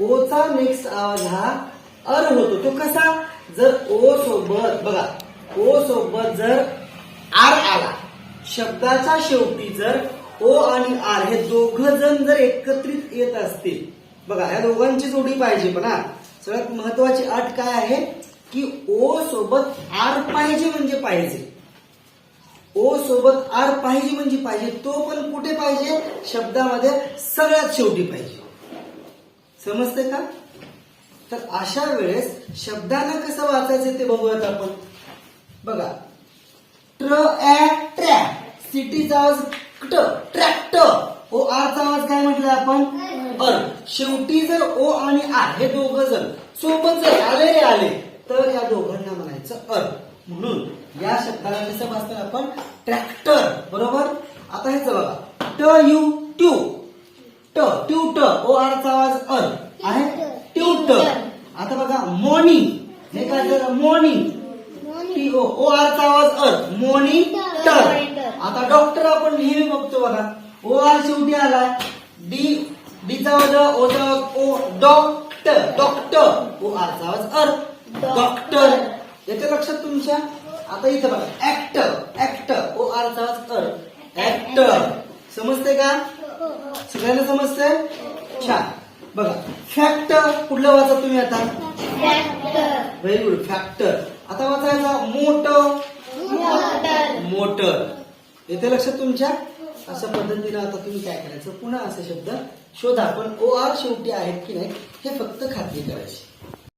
Ocha mix आवाज हा अर होतो. तो कसा? जर ओ सोबत बघा ओ सोबत जर आर आला शब्दाच्या शेवटी जर ओ आणि आर हे दोघ जण जर एकत्रित येत असतील बघा या दोघांची जोडी पाहिजे पण हा. सगळ्यात महत्वाची अट काय आहे? की ओ सोबत आर पाहिजे म्हणजे पाहिजे. ओ सोबत आर पाहिजे म्हणजे पाहिजे. तो पण कुठे पाहिजे? शब्दामध्ये सगळ्यात शेवटी पाहिजे. समजते का? तर अशा वेळेस शब्दांना कसं वाचायचं ते बघूयात आपण. बघा. ट्र ट्रॅ. सिटीचा आवाज ट ट्रॅक्टर ओ आरचा आवाज काय म्हटलं आपण? अर. शेवटी जर ओ आणि आर हे दोघं जर सोबत जर आले रे आले तर या दोघांना म्हणायचं अर. म्हणून या शब्दाला कसं वाचतात आपण? ट्रॅक्टर. बरोबर? आता हेच बघा. ट यू ट्यू. ट ट्यू ट. ओ आरचा आवाज अर आहे ट्यूटर आता मॉर्निंग हे काय झालं? मॉर्निंग टी ओ ओ आरचा आवाज अर मॉनिटर आता डॉक्टर आपण नेहमी बघतो बघा. ओ आर शेवटी आलाय डी डीचा आवाज ओचा आवाज ओ डॉक्टर डॉक्टर ओ आरचा आवाज अर डॉक्टर याच्या लक्षात तुमच्या? आता इथं बघा. ऍक्टर ऍक्टर ओ आरचा आवाज अर ऍक्टर समजते का? सगळ्यांना समजतंय? छान. बघा फॅक्टर कुठलं वाचा तुम्ही आता? व्हेरी गुड फॅक्टर आता वाचायचा मोटर. मोटर येते लक्षात तुमच्या? अशा पद्धतीने आता तुम्ही काय करायचं? पुन्हा असे शब्द शोधा. पण ओ आर शेवटी आहेत की नाही हे फक्त खात्री करायची.